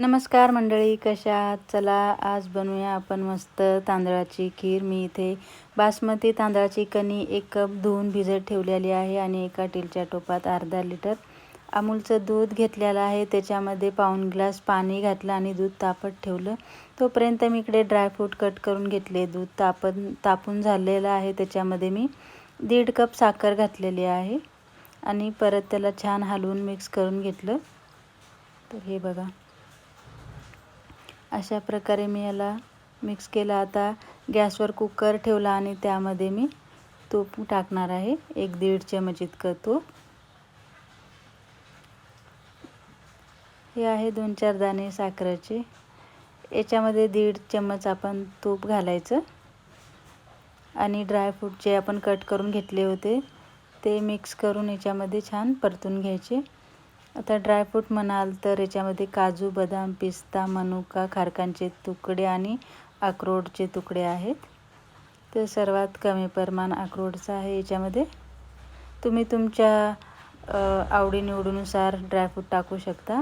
नमस्कार मंडळी कशा आहात? चला आज बनवूया आपण मस्त तांदळाची खीर. मी इथे बासमती तांदळाची कणी एक कप धुवून भिजत ठेवलेली आहे आणि एका टीलच्या टोपात अर्धा लिटर अमूलचं दूध घेतलेलं आहे. त्याच्यामध्ये पाऊन ग्लास पाणी घातलं आणि दूध तापत ठेवलं. तोपर्यंत मी इकडे ड्रायफ्रूट कट करून घेतले. दूध तापन तापून झालेलं आहे. त्याच्यामध्ये मी दीड कप साखर घातलेली आहे आणि परत त्याला छान हलवून मिक्स करून घेतलं. तर हे बघा. अशा प्रकारे मी याला मिक्स केलं. आता गॅसवर कुकर ठेवला आणि त्यामध्ये मी तूप टाकणार आहे. एक दीड चमच इतकं तूप. हे आहे दोन चार दाणे साखरेचे. याच्यामध्ये दीड चम्मच आपण तूप घालायचं. आणि ड्रायफ्रूट जे आपण कट करून घेतले होते ते मिक्स करून याच्यामध्ये छान परतून घ्यायचे. आता ड्रायफ्रूट म्हणाल तर याच्यामध्ये काजू बदाम पिस्ता मनुका खारकांचे तुकडे आणि अक्रोडचे तुकडे आहेत. तर सर्वात कमी प्रमाण अक्रोडचं आहे याच्यामध्ये. तुम्ही तुमच्या आवडीनिवडीनुसार ड्रायफ्रूट टाकू शकता.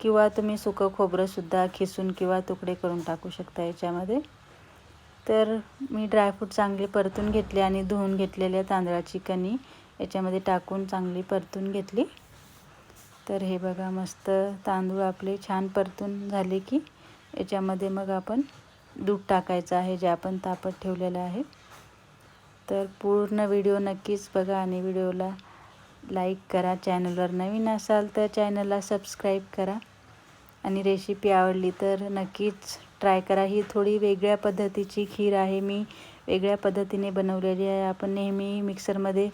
किंवा तुम्ही सुकं खोबरंसुद्धा खिसून किंवा तुकडे करून टाकू शकता याच्यामध्ये. तर मी ड्रायफ्रूट चांगले परतून घेतले आणि धुवून घेतलेल्या तांदळाची कणी याच्यामध्ये टाकून चांगली परतून घेतली. तर हे बघा मस्त तांदूळ आपले छान परतून झाले की याच्यामध्ये मग आपण दूध टाकायचं आहे जे आपण तापत ठेवलेलं आहे. तर पूर्ण व्हिडिओ नक्कीच बघा आणि व्हिडिओला लाईक करा. चॅनलवर नवीन असाल तर चॅनलला सबस्क्राईब करा. आणि रेसिपी आवडली तर नक्कीच ट्राय करा. ही थोडी वेगळ्या पद्धतीची खीर आहे. मी वेगळ्या पद्धतीने बनवलेली आहे. आपण नेहमी मिक्सरमध्ये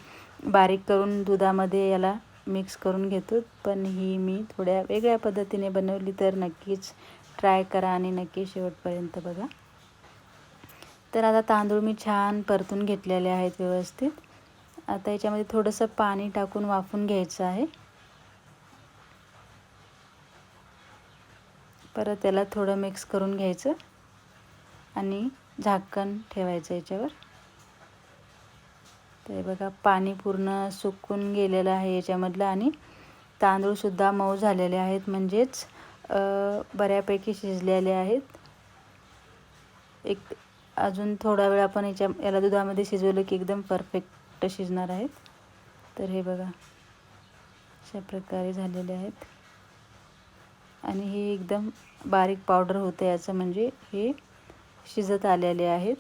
बारीक करून दुधामध्ये याला मिक्स करून घेतो पण ही मी थोड्या वेगळ्या पद्धतीने बनवली तर नक्कीच ट्राय करा आणि नक्की शेवटपर्यंत बघा. तर आता तांदूळ मी छान परतून घेतलेले आहेत व्यवस्थित. आता याच्यामध्ये थोडंसं पाणी टाकून वाफून घ्यायचं आहे. परत त्याला थोडं मिक्स करून घ्यायचं आणि झाकण ठेवायचं याच्यावर. तर बघा पाणी पूर्ण सुकून गेलेलं आहे याच्यामधलं आणि तांदूळसुद्धा मऊ झालेले आहेत. म्हणजेच बऱ्यापैकी शिजलेले आहेत. एक अजून थोडा वेळ आपण याच्या याला दुधामध्ये शिजवलं की एकदम परफेक्ट शिजणार आहेत. तर हे बघा अशा प्रकारे झालेले आहेत. आणि हे एकदम बारीक पावडर होतं याचं म्हणजे हे शिजत आलेले आहेत.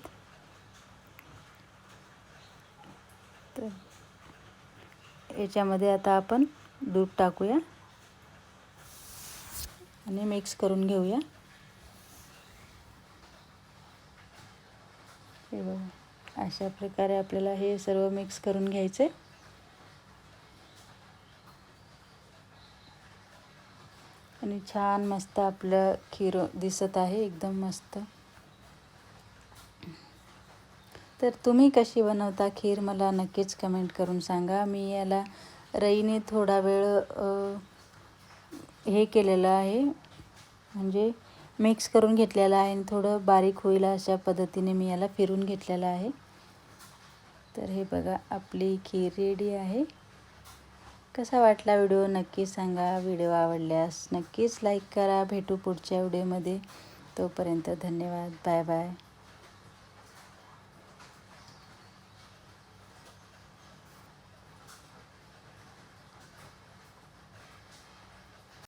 तर याच्यामध्ये आता आपण दूध टाकूया आणि मिक्स करून घेऊया. हे बघा अशा प्रकारे आपल्याला हे सर्व मिक्स करून घ्यायचं. आहे आणि छान मस्त आपलं खीर दिसत आहे एकदम मस्त. तर तुम्ही कशी बनवता खीर? मला नक्कीच कमेंट करून सांगा. मी याला रईने थोडा वेळ हे केलेलं आहे. म्हणजे मिक्स करून घेतलेलं आहे आणि थोडं बारीक होईल अशा पद्धतीने मी याला फिरून घेतलेलं आहे. तर हे बघा आपली खीर रेडी आहे. कसा वाटला व्हिडिओ? नक्की सांगा. व्हिडिओ आवडल्यास नक्कीच लाईक करा. भेटू पुढच्या व्हिडिओमध्ये तोपर्यंत धन्यवाद. Bye bye